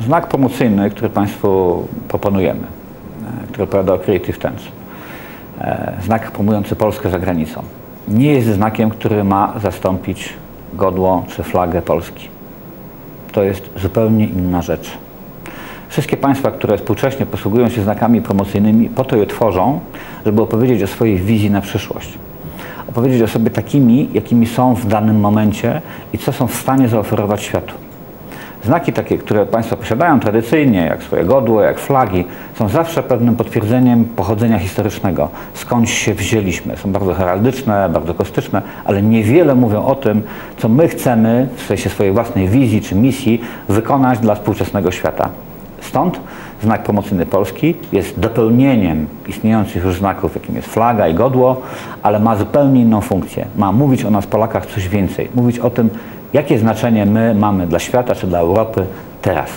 znak promocyjny, który Państwu proponujemy, e, który opowiada o Creative Tense, e, znak promujący Polskę za granicą, nie jest znakiem, który ma zastąpić godło czy flagę Polski. To jest zupełnie inna rzecz. Wszystkie państwa, które współcześnie posługują się znakami promocyjnymi, po to je tworzą, żeby opowiedzieć o swojej wizji na przyszłość. Opowiedzieć o sobie takimi, jakimi są w danym momencie i co są w stanie zaoferować światu. Znaki takie, które państwa posiadają tradycyjnie, jak swoje godło, jak flagi, są zawsze pewnym potwierdzeniem pochodzenia historycznego, skądś się wzięliśmy. Są bardzo heraldyczne, bardzo kostyczne, ale niewiele mówią o tym, co my chcemy w sensie swojej własnej wizji czy misji wykonać dla współczesnego świata. Stąd znak promocyjny Polski jest dopełnieniem istniejących już znaków, jakim jest flaga i godło, ale ma zupełnie inną funkcję. Ma mówić o nas Polakach coś więcej, mówić o tym, jakie znaczenie my mamy dla świata czy dla Europy teraz.